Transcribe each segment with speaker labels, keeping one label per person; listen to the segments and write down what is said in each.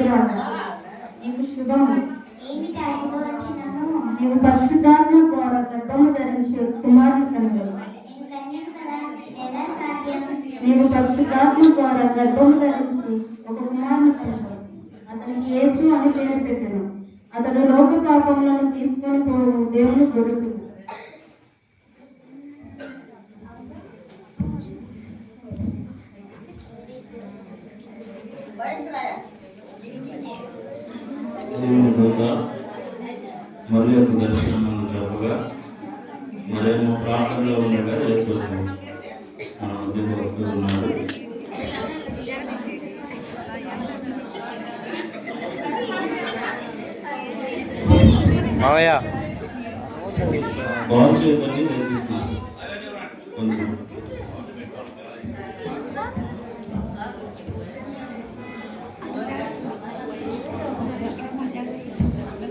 Speaker 1: నీకు నీవు పరిశుద్ధాత్మ గర్భము ధరించి కుమారుని నీవు పరిశుద్ధాత్మ గర్భము ధరించి ఒక కుమారుని అతనికి యేసు అని పేరు పెట్టెను. అతడు లోక పాపములను తీసుకొని పోవు దేవుని కొడుకు.
Speaker 2: దేవుని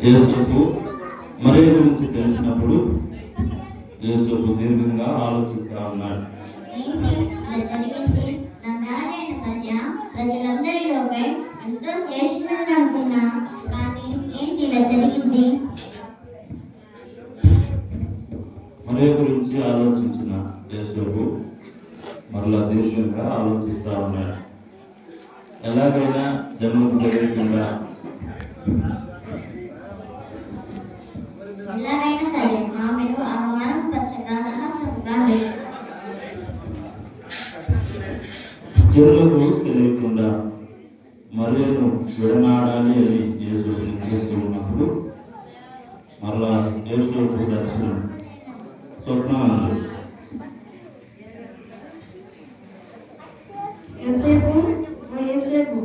Speaker 2: యేసుకు మరే గురించి తెలిసినప్పుడు యేసుకు దీర్ఘంగా ఆలోచిస్తా ఉన్నాడు. ఎలాగైనా
Speaker 3: సరే ఆమెను అవమానం పచ్చగా రహస్యంగా వేసి
Speaker 2: తెలియకుండా మరియను విడనాడాలి అని యేసు నిర్ణయిస్తూ ఉన్నప్పుడు మరలా యేసు దర్శనం స్వప్నం
Speaker 1: యోసేపు ఓ యోసేపు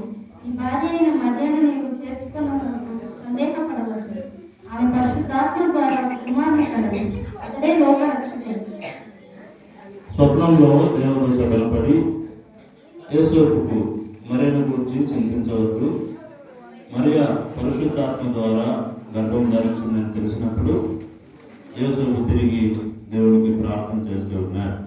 Speaker 1: ఈ భార్య అయిన మర్యాద నీవు చేర్చుకున్నందుకు సందేహపడవద్దు ఆమె పరిశుద్ధాత్మ ద్వారా కుమారుని కలదు అతడే లోక రక్షకుడు
Speaker 2: స్వప్నంలో దేవుడు కనపడి యేసుకు మరియను గురించి చింతించవద్దు మరియ పరిశుద్ధాత్మ ద్వారా గర్భం ధరించిందని తెలిసినప్పుడు యేసుకు తిరిగి దేవుడికి ప్రార్థన చేస్తూ
Speaker 3: ఉన్నారు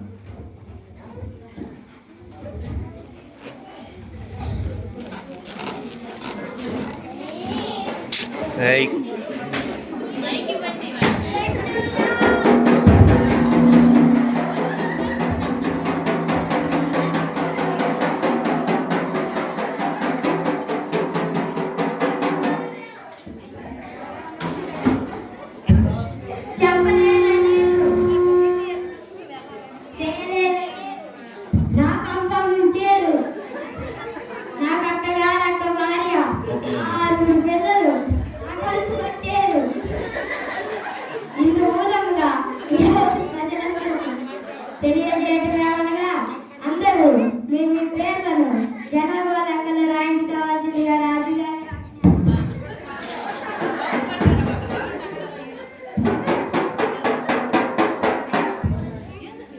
Speaker 3: Hey.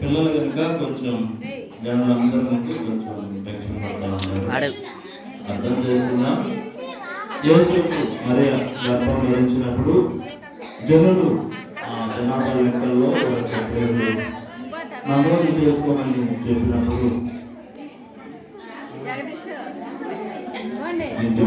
Speaker 3: పిల్లలు
Speaker 2: కనుక కొంచెం నుంచి కొంచెం టెన్షన్ పడతా ఉన్నారు అర్థం చేసుకుందాం. యోసేపు మరి గర్భం ధరించినప్పుడు జనులు ఆ జనాభా లెక్కల్లో నమోదు చేసుకోమని చెప్పినప్పుడు ఇంటి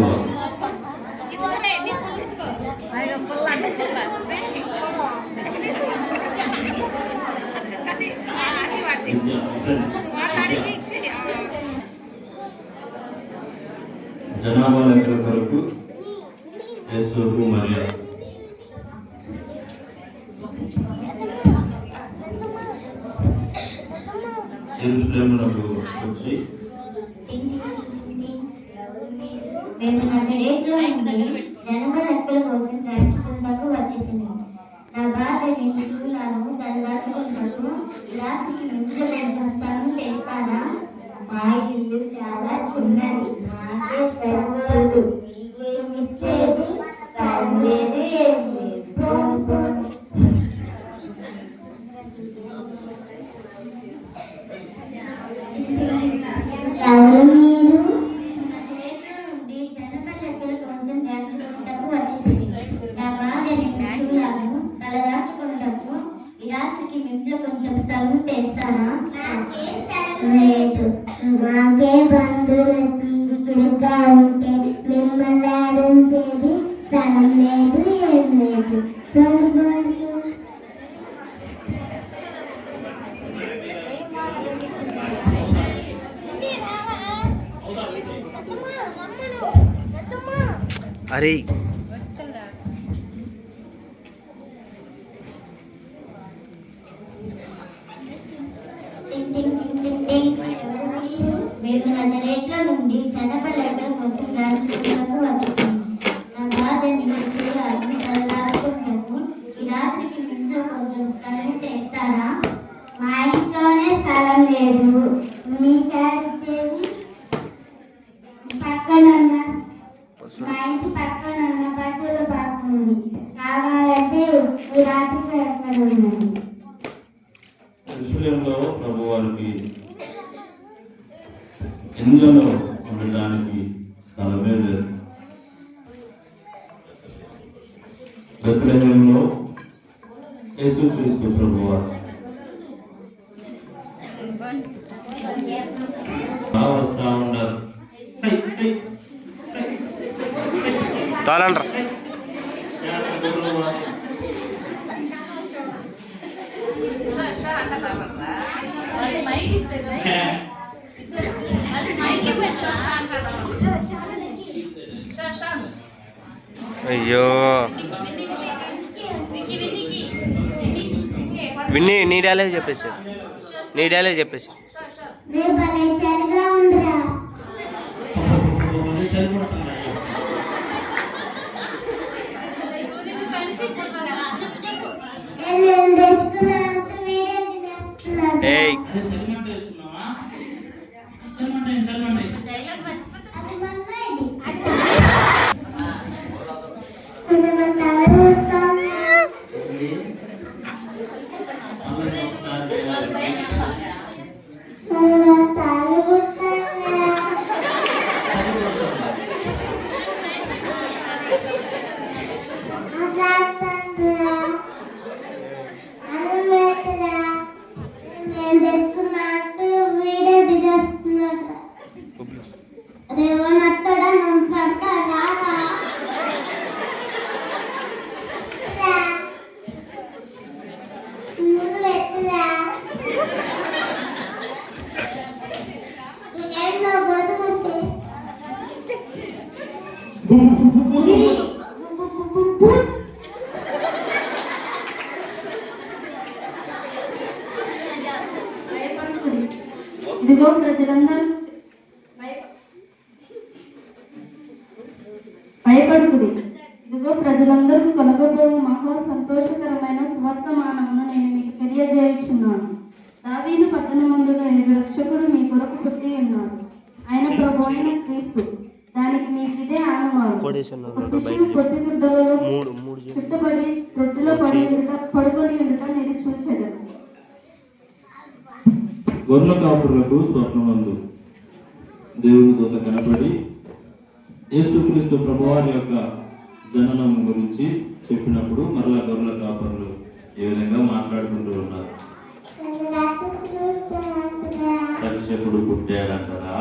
Speaker 2: జనాభా లెక్కల కొరకు యేసుకు మరియ ఎరుసలేమునకు వచ్చి
Speaker 3: మేము ఇంట్లో కొంచెం స్థలం చేస్తానా మా ఇల్లు చాలా చిన్నది నాకే సరిపోదు
Speaker 2: అరే తోలండ్ర అయ్యో. విన్ని నీ డైలాగ్ చెప్పేసి. నీ డైలాగ్ చెప్పేసి.
Speaker 1: Hey. భయపడుకుది ఇదిగో ప్రజలందరికీ కొనగబోవు మహా సంతోషకరమైన సువర్తమానమును నేను మీకు తెలియజేయుచున్నాను. దావీదు పట్టణమందున రక్షకుడు మీ కొరకు పుట్టి ఉన్నాడు. ఆయన ప్రభు అయిన క్రీస్తు. దానికి మీకు ఇదే ఆనవాలు ఒక శిశువు కొద్ది గుడ్డలలో చుట్టబడి రొట్టెలో పడి పడుకొని ఉండుట నేను చూచాను
Speaker 3: గొర్రెల కాపురులకు స్వప్నమందు దేవుని దూత కనపడి యేసుక్రీస్తు ప్రభువారి యొక్క జననం గురించి చెప్పినప్పుడు మరలా గొర్రెల కాపురులు ఏ విధంగా మాట్లాడుకుంటూ ఉన్నారు? రక్షకుడు పుట్టాడంటారా?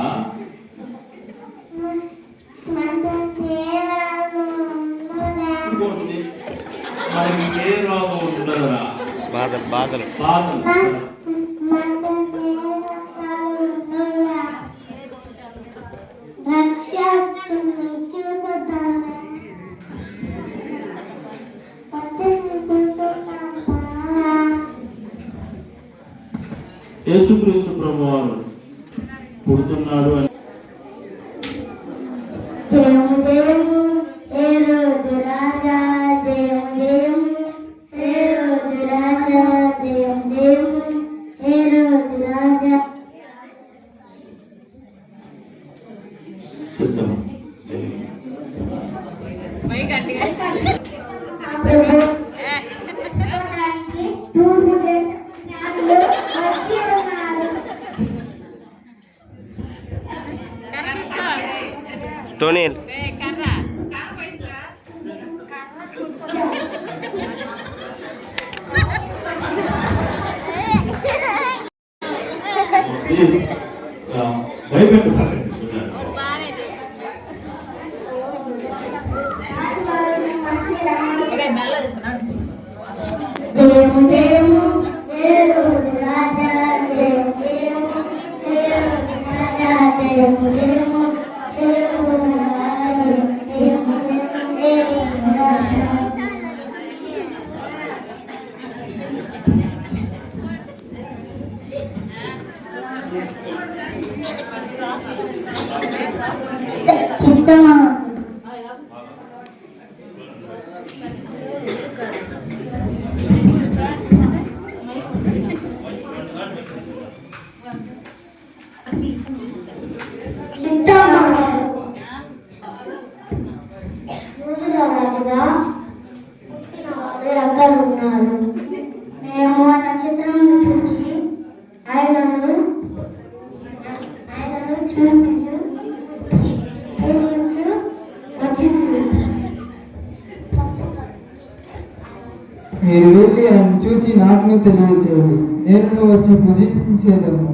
Speaker 3: మనకి ఏ రోగం ఉండదురా?
Speaker 2: బాధలు బాధలు.
Speaker 3: బాధలు. యేసుక్రీస్తు ప్రభువారు పుడుతున్నాడు అని பயப்பட்டு பாருங்க சொன்னாங்க చిత్తమా
Speaker 4: మీరు వెళ్ళి ఆయన చూచి నాకు తెలియజేయండి. నేను వచ్చి పూజించేదాము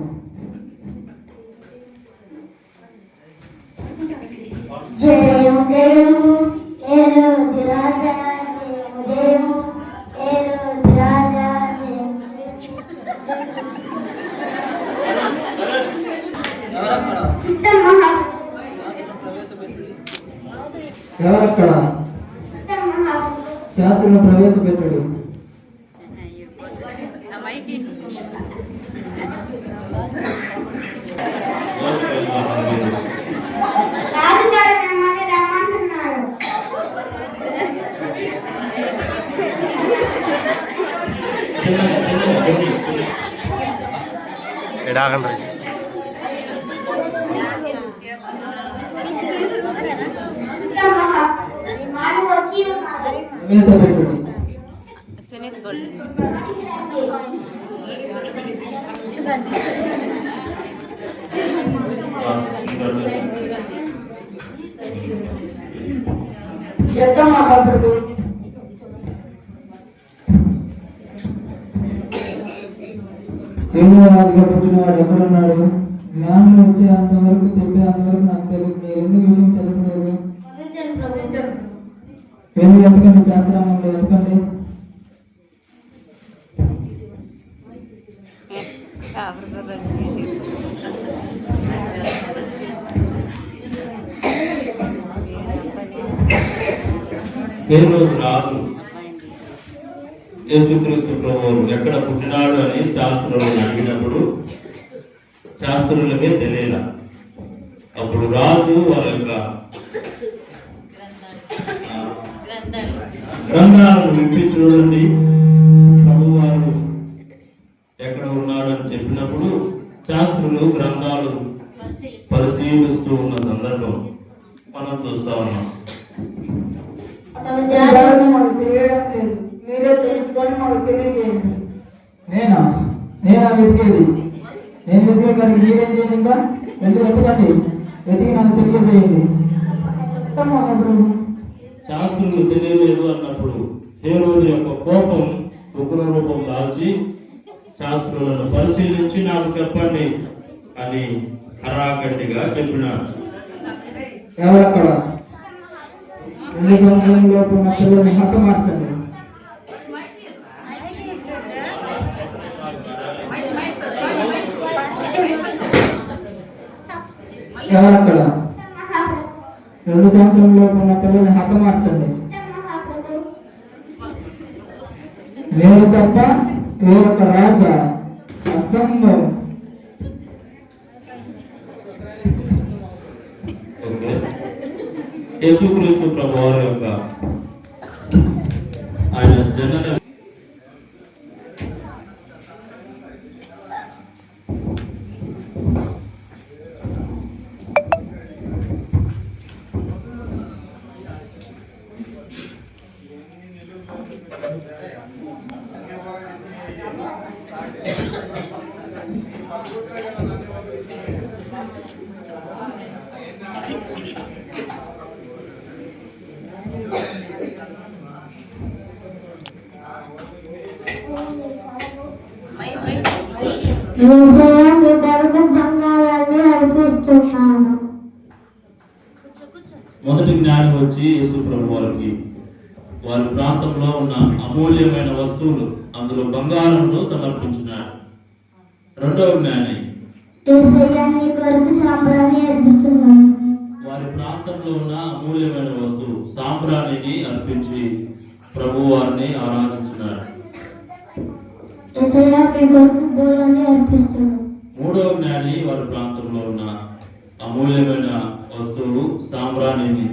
Speaker 3: అక్కడ
Speaker 4: శాస్త్రంలో ప్రవేశపెట్టడు.
Speaker 5: ఎడాగండి
Speaker 3: చిత్తం మహా వారు వచ్చి ఉన్నారు
Speaker 4: ప్రవేశపెట్టడు
Speaker 3: చిత్తం మహాప్రభు
Speaker 4: పుట్టినవాడు ఎక్కడున్నాడు? జ్ఞానం వచ్చే అంతవరకు చెప్పే అంతవరకు నాకు తెలియదు. మీరు ఎందుకు
Speaker 2: ఏ రాదు. యేసుక్రీస్తు ప్రభువు ఎక్కడ పుట్టినాడు అని శాస్త్రులను అడిగినప్పుడు శాస్త్రులకే తెలియల. అప్పుడు రాజు వారి యొక్క గ్రంథాలను విప్పి చూడండి. ప్రభువారు ఎక్కడ ఉన్నాడు అని చెప్పినప్పుడు శాస్త్రులు గ్రంథాలు పరిశీలిస్తూ ఉన్న సందర్భం మనం చూస్తా ఉన్నాం.
Speaker 4: మాకు తెలియడం లేదు మీరే తెలుసుకొని మాకు తెలియజేయండి. నేనా? నేనా వెతికేది? నేను వెతికే కాడికి మీరేం చేయండి ఇంకా? వెళ్ళి వెతకండి. వెతికి నాకు తెలియజేయండి.
Speaker 2: శాస్త్రులు తెలియలేదు అన్నప్పుడు హేరోదు యొక్క కోపం ఉగ్ర రూపం దాల్చి శాస్త్రులను పరిశీలించి నాకు చెప్పండి అని కరాఖండిగా చెప్పినాడు.
Speaker 4: ఎవరక్కడ? రెండు సంవత్సరం లోపు ఉన్న పిల్లల్ని హతమార్చండి ఎవరక్కడ రెండు సంవత్సరం లోపు ఉన్న పిల్లల్ని హతమార్చండి నేను తప్ప వేరొక రాజా అసంభవం.
Speaker 2: యేసుక్రీస్తు ప్రభువారి యొక్క ఆయన జనన
Speaker 3: యూదయ మీ ధర్మ బంగారాన్ని అర్పిస్తున్నాను
Speaker 2: మొదటి జ్ఞానం వచ్చి యేసు ప్రభు వారికి వారి ప్రాంతంలో ఉన్న అమూల్యమైన వస్తువులు అందులో బంగారమును సమర్పించినారు. రెండవ జ్ఞాని. వారి ప్రాంతంలో ఉన్న అమూల్యమైన వస్తువు సాంబ్రాణిని అర్పించి ప్రభు వారిని ఆరాధించినారు. మూడవ జ్ఞాని వారి ప్రాంతంలో ఉన్న అమూల్యమైన వస్తువు సాంబ్రాణిని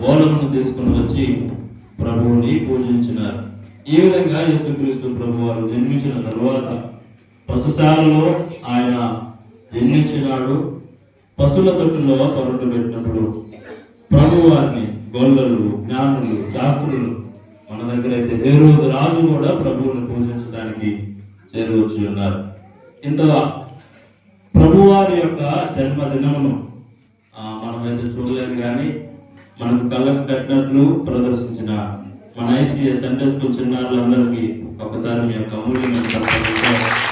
Speaker 2: బోలమును తీసుకుని వచ్చి ప్రభువుని పూజించినారు. ఈ విధంగా యేసుక్రీస్తు ప్రభు వారు జన్మించిన తరువాత పశుశాలలో ఆయన జన్మించినాడు. పశువుల తొట్టులో పరుడు పెట్టినప్పుడు ప్రభు వారిని గొల్లలు జ్ఞానులు శాస్త్రులు మన దగ్గర అయితే ఏ రోజు రాజు కూడా ప్రభువుని పూజించడానికి చేరువచ్చి ఉన్నారు. ఇంత ప్రభువారి యొక్క జన్మదినమును ఆ, మనమైతే చూడలేదు కానీ మనకు కళ్ళకు కట్టినట్లు ప్రదర్శించిన మన ఐసీఎస్ సండే స్కూల్ చిన్నారులందరికీ ఒకసారి మీ యొక్క అమూల్యమైన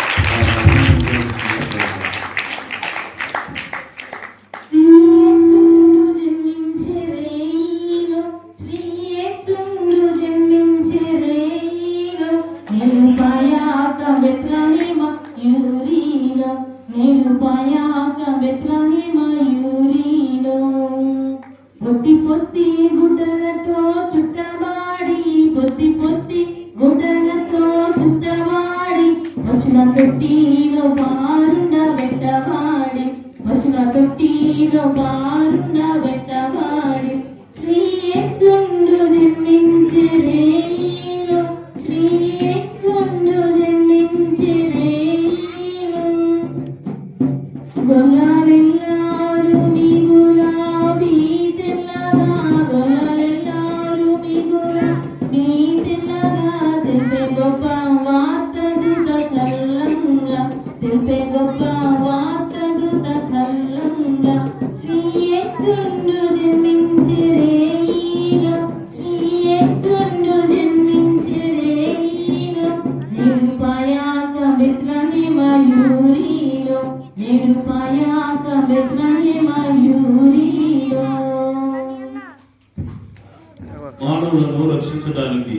Speaker 2: మానవులను రక్షించడానికి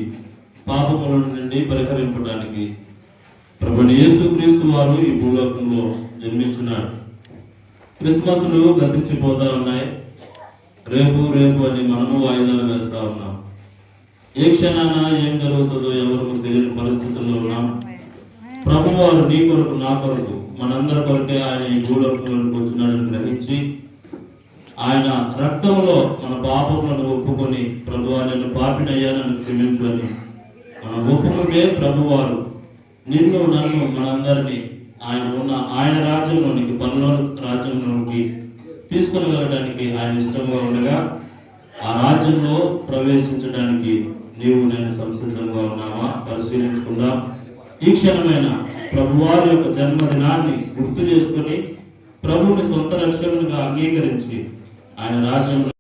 Speaker 2: పాపముల నుండి పరిహరించడానికి ప్రభుని యేసుక్రీస్తు వారు ఈ భూలోకంలో జన్మించున్నాడు క్రిస్మస్లు గతించిపోతా ఉన్నాయి. రేపు రేపు అని మనము వాయిదాలు వేస్తా ఉన్నాం. ఏ క్షణాన ఏం జరుగుతుందో ఎవరికి తెలియని పరిస్థితుల్లో ఉన్నాం. ప్రభు వారు నీ కొరకు నా కొరకు మనందరి కొరకే ఆయన ఈ భూలోకంలోకి వచ్చినాడని గ్రహించి ఆయన రక్తంలో మన పాపములను ఒప్పుకొని ప్రభు నేను పాపినయ్యా నన్ను క్షమించు మన ఒప్పుకుంటే ప్రభువారు నిన్ను నన్ను మనందరినీ ఆయన ఉన్న ఆయన రాజ్యంలోనికి పనుల రాజ్యంలోనికి తీసుకుని వెళ్ళడానికి ఆయన ఇష్టంగా ఉండగా ఆ రాజ్యంలో ప్రవేశించడానికి నీవు నేను సంసిద్ధంగా ఉన్నామా పరిశీలించుకుందాం. ఈ క్షణమైన ప్రభువారి యొక్క జన్మదినాన్ని గుర్తు చేసుకొని ప్రభువుని సొంత రక్షకునిగా అంగీకరించి ఆయన రాజ్యంలో